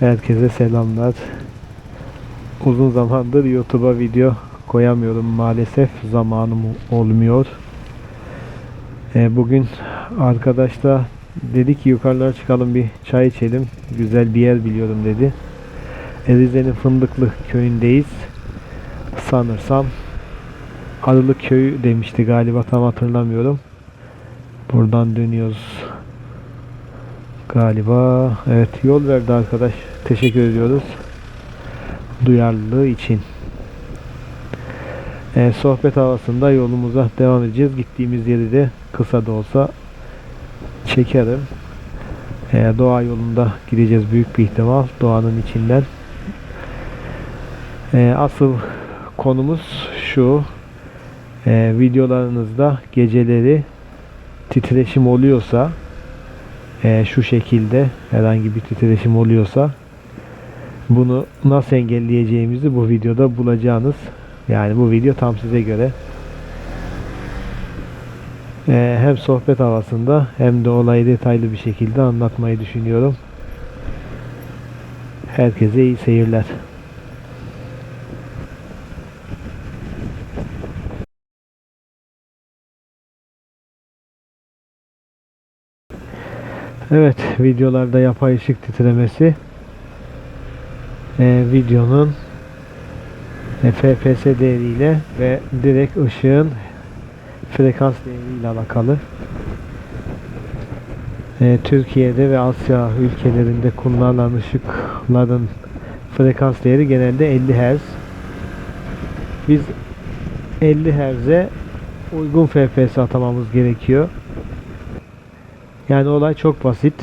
Herkese selamlar. Uzun zamandır YouTube'a video koyamıyorum maalesef. Zamanım olmuyor. E, bugün arkadaşla dedi ki yukarılara çıkalım bir çay içelim. Güzel bir yer biliyorum dedi. Rize'nin Fındıklı köyündeyiz. Sanırsam Arılık köyü demişti galiba tam hatırlamıyorum. Buradan dönüyoruz. Galiba evet yol verdi arkadaş. Teşekkür ediyoruz. Duyarlılığı için. Ee, sohbet havasında yolumuza devam edeceğiz. Gittiğimiz yeri de kısa da olsa çekerim. Ee, doğa yolunda gideceğiz büyük bir ihtimal. Doğanın içinden. Ee, asıl konumuz şu. Ee, videolarınızda geceleri titreşim oluyorsa e, şu şekilde herhangi bir titreşim oluyorsa bunu nasıl engelleyeceğimizi bu videoda bulacağınız. Yani bu video tam size göre. E, hem sohbet havasında hem de olayı detaylı bir şekilde anlatmayı düşünüyorum. Herkese iyi seyirler. Evet, videolarda yapay ışık titremesi e, videonun e, FPS değeriyle ve direkt ışığın frekans değeriyle alakalı. E, Türkiye'de ve Asya ülkelerinde kullanılan ışıkların frekans değeri genelde 50 Hz. Biz 50 Hz'e uygun FPS atamamız gerekiyor. Yani olay çok basit.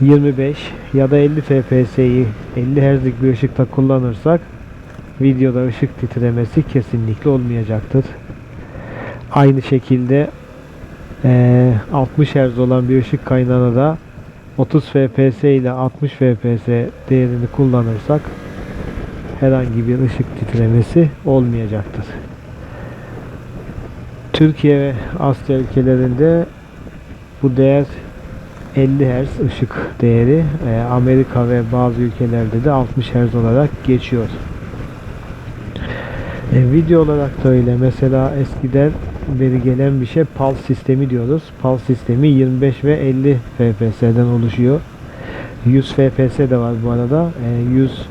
25 ya da 50 FPS'yi 50 Hz'lik bir ışıkta kullanırsak videoda ışık titremesi kesinlikle olmayacaktır. Aynı şekilde eee, 60 Hz olan bir ışık kaynağına da 30 FPS ile 60 FPS değerini kullanırsak herhangi bir ışık titremesi olmayacaktır. Türkiye ve Asya ülkelerinde bu değer 50 Hz ışık değeri e, Amerika ve bazı ülkelerde de 60 Hz olarak geçiyor. E, video olarak da öyle. Mesela eskiden beri gelen bir şey pulse sistemi diyoruz. Pulse sistemi 25 ve 50 FPS'den oluşuyor. 100 FPS de var bu arada. E, 100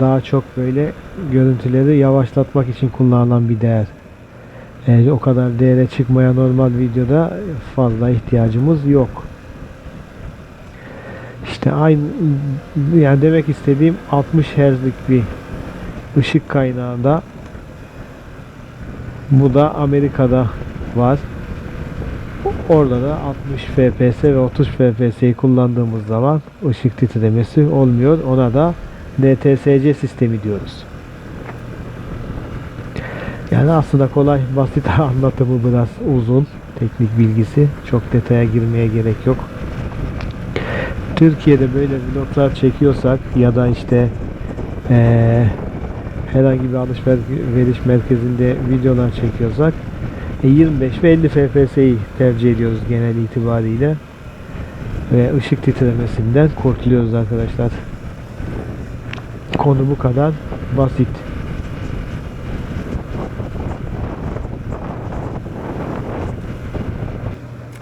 daha çok böyle görüntüleri yavaşlatmak için kullanılan bir değer. E, o kadar değere çıkmaya normal videoda fazla ihtiyacımız yok. İşte aynı yani demek istediğim 60 Hz'lik bir ışık kaynağında bu da Amerika'da var. Orada da 60 FPS ve 30 FPS'yi kullandığımız zaman ışık titremesi olmuyor. Ona da NTSC sistemi diyoruz. Yani aslında kolay, basit anlatımı biraz uzun. Teknik bilgisi. Çok detaya girmeye gerek yok. Türkiye'de böyle vloglar çekiyorsak ya da işte eee, herhangi bir alışveriş merkezinde videolar çekiyorsak e, 25 ve 50 FPS'yi tercih ediyoruz genel itibariyle. Ve ışık titremesinden kurtuluyoruz arkadaşlar. Konu bu kadar basit.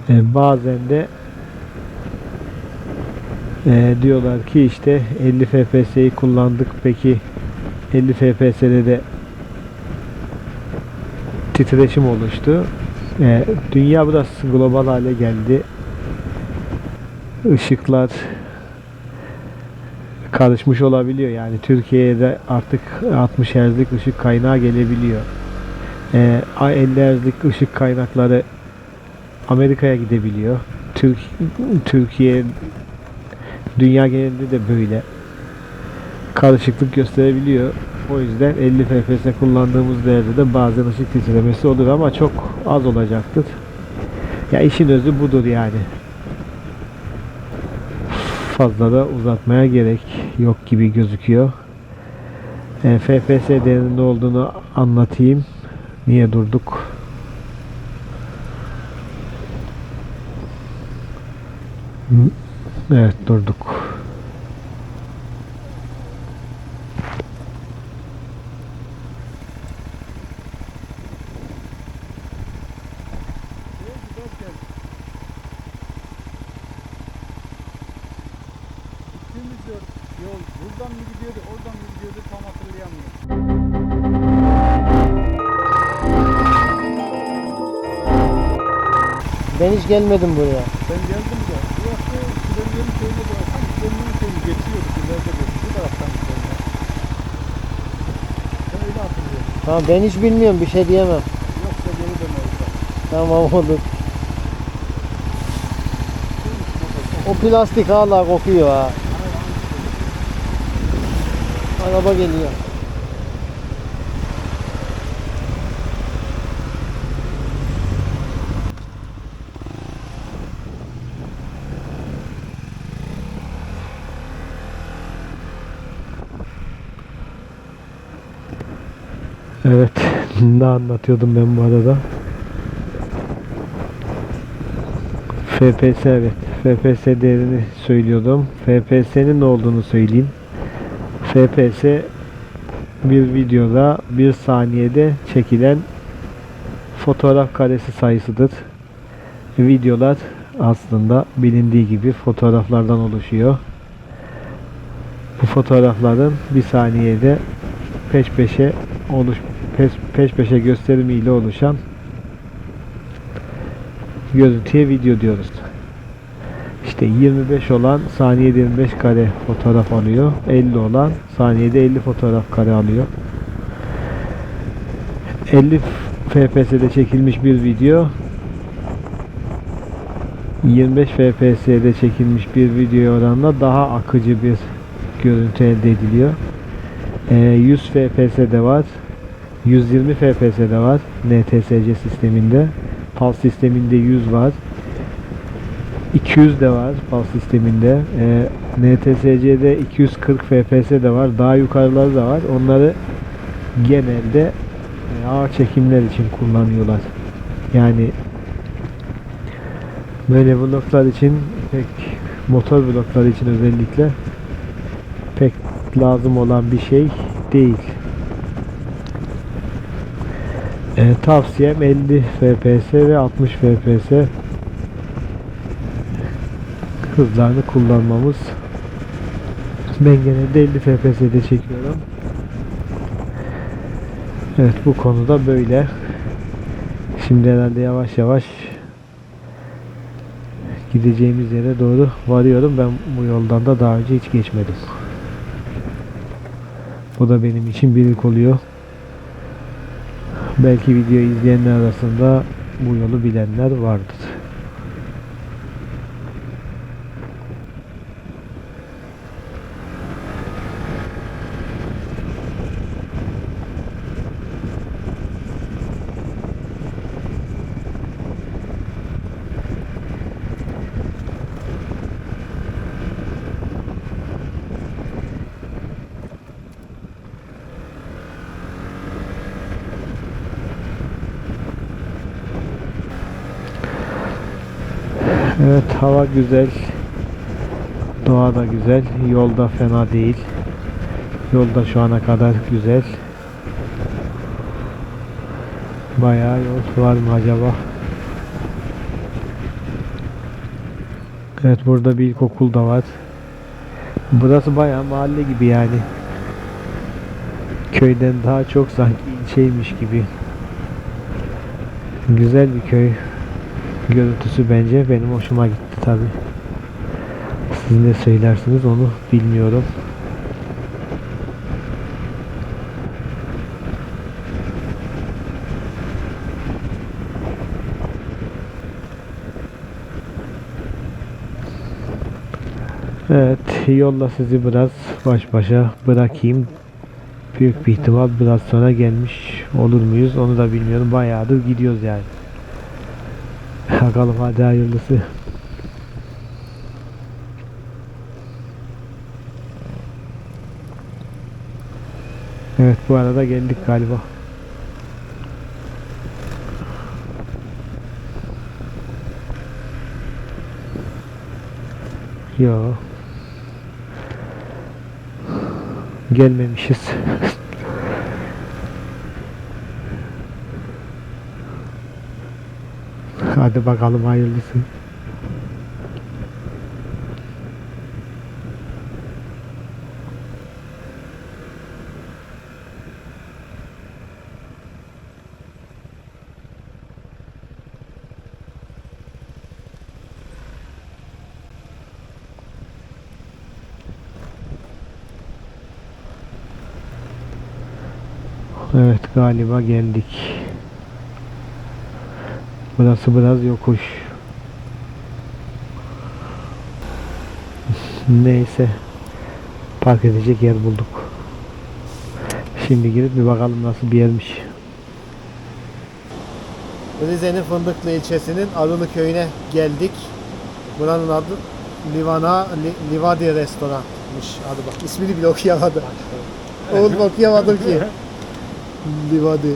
E, bazen de e, diyorlar ki işte 50 FPS'yi kullandık peki 50 FPS'de de titreşim oluştu. E, dünya biraz global hale geldi. Işıklar karışmış olabiliyor. Yani Türkiye'de artık 60 Hz'lik ışık kaynağı gelebiliyor. E, 50 Hz'lik ışık kaynakları Amerika'ya gidebiliyor. Türk Türkiye dünya genelinde de böyle karışıklık gösterebiliyor. O yüzden 50 FPS kullandığımız değerde de bazen ışık titremesi olur ama çok az olacaktır. Ya işin özü budur yani. Fazla da uzatmaya gerek yok gibi gözüküyor. E, FPS değerinin ne olduğunu anlatayım. Niye durduk? Evet durduk. yol buradan gidiyordu, oradan mı gidiyordu tam hatırlayamıyorum. Ben hiç gelmedim buraya. Ben geldim de burası Süleyman'ın köyüne bıraksam Süleyman'ın köyünü geçiyorduk ileride böyle bu taraftan Süleyman. Ben öyle hatırlıyorum. Tamam ben hiç bilmiyorum bir şey diyemem. Yoksa geri döneriz. Tamam olur. O plastik hala kokuyor ha. Araba geliyor. Evet. ne anlatıyordum ben bu arada? FPS evet. FPS değerini söylüyordum. FPS'nin ne olduğunu söyleyeyim. FPS bir videoda bir saniyede çekilen fotoğraf karesi sayısıdır. Videolar aslında bilindiği gibi fotoğraflardan oluşuyor. Bu fotoğrafların bir saniyede peş peşe oluş peş, peş peşe gösterimiyle oluşan görüntüye video diyoruz. İşte 25 olan saniyede 25 kare fotoğraf alıyor. 50 olan saniyede 50 fotoğraf kare alıyor. 50 FPS'de çekilmiş bir video 25 FPS'de çekilmiş bir video oranla daha akıcı bir görüntü elde ediliyor. Ee, 100 FPS'de var. 120 FPS'de var. NTSC sisteminde. PAL sisteminde 100 var. 200 de var PAL sisteminde. Ee, NTSC'de 240 FPS de var. Daha yukarıları da var. Onları genelde e, ağır çekimler için kullanıyorlar. Yani böyle bloklar için pek motor bloklar için özellikle pek lazım olan bir şey değil. Ee, tavsiyem 50 FPS ve 60 FPS hızlarını kullanmamız. Ben genelde 50 FPS'de çekiyorum. Evet bu konuda böyle. Şimdi herhalde yavaş yavaş gideceğimiz yere doğru varıyorum. Ben bu yoldan da daha önce hiç geçmedim. Bu da benim için bir ilk oluyor. Belki videoyu izleyenler arasında bu yolu bilenler vardır. Evet hava güzel. Doğa da güzel. Yolda fena değil. Yolda şu ana kadar güzel. Bayağı yol var mı acaba? Evet burada bir ilkokul da var. Burası bayağı mahalle gibi yani. Köyden daha çok sanki ilçeymiş gibi. Güzel bir köy görüntüsü bence benim hoşuma gitti tabi. Siz ne söylersiniz onu bilmiyorum. Evet yolla sizi biraz baş başa bırakayım. Büyük bir ihtimal biraz sonra gelmiş olur muyuz onu da bilmiyorum. Bayağıdır gidiyoruz yani. Bakalım hadi hayırlısı. Evet bu arada geldik galiba. Yo. Gelmemişiz. Hadi bakalım hayırlısı. Evet galiba geldik. Burası biraz yokuş. Neyse. Park edecek yer bulduk. Şimdi girip bir bakalım nasıl bir yermiş. Rize'nin Fındıklı ilçesinin Arılı köyüne geldik. Buranın adı Livana Li- Livadi Restoran'mış adı bak. İsmini bile okuyamadım. Oğlum okuyamadım ki. Livadi.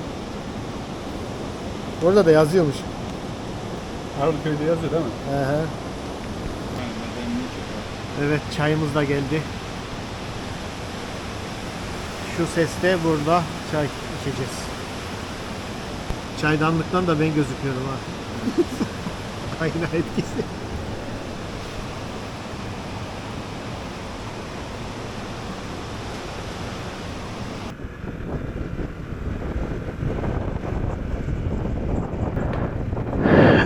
Orada da yazıyormuş. Arnavutköy yazıyor değil mi? Hı hı. Evet çayımız da geldi. Şu seste burada çay içeceğiz. Çaydanlıktan da ben gözüküyorum ha. Ayna etkisi.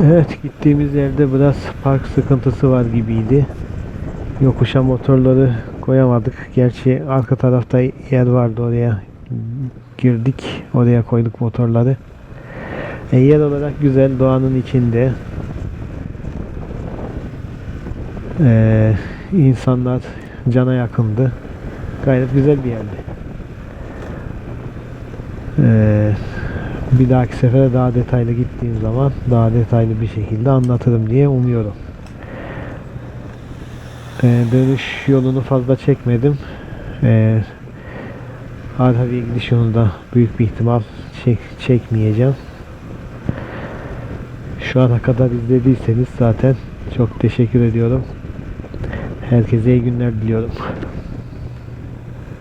Evet gittiğimiz yerde biraz park sıkıntısı var gibiydi. Yokuşa motorları koyamadık. Gerçi arka tarafta yer vardı oraya girdik. Oraya koyduk motorları. E, yer olarak güzel doğanın içinde. E, insanlar cana yakındı. Gayet güzel bir yerdi. E, bir dahaki sefere daha detaylı gittiğim zaman daha detaylı bir şekilde anlatırım diye umuyorum. Ee, dönüş yolunu fazla çekmedim. Ee, Arhavi'ye gidiş yolunda büyük bir ihtimal çek, çekmeyeceğim. Şu ana kadar izlediyseniz zaten çok teşekkür ediyorum. Herkese iyi günler diliyorum.